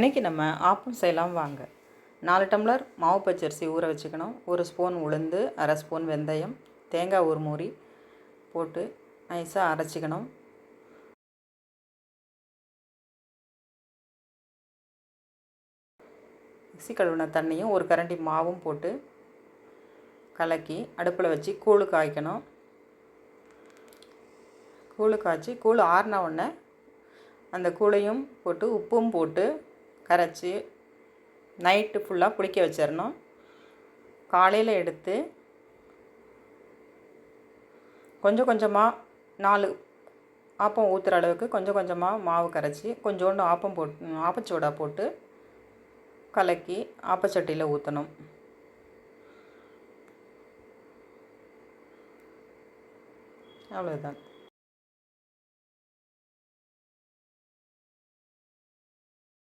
இன்றைக்கி நம்ம ஆப்பம் செய்யலாம் வாங்க. நாலு டம்ளர் மாவு பச்சரிசி ஊற வச்சுக்கணும். ஒரு ஸ்பூன் உளுந்து அரை ஸ்பூன் வெந்தயம் தேங்காய் ஒரு மூடி போட்டு நைஸாக அரைச்சிக்கணும். மிக்ஸி கழுவின தண்ணியும் ஒரு கரண்டி மாவும் போட்டு கலக்கி அடுப்பில் வச்சு கூழு காய்க்கணும். கூழு காய்ச்சி கூழ் ஆறின உடனே அந்த கூழையும் போட்டு உப்பும் போட்டு கரைச்சி நைட்டு ஃபுல்லாக புளிக்க வச்சிடணும் காலையில் எடுத்து கொஞ்சம் கொஞ்சமாக நாலு ஆப்பம் ஊற்றுற அளவுக்கு கொஞ்சம் கொஞ்சமாக மாவு கரைச்சி கொஞ்சோண்டு ஆப்பம் போட்டு ஆப்பச்சோடா போட்டு கலக்கி ஆப்பச்சட்டியில் ஊற்றணும் அவ்வளோதான்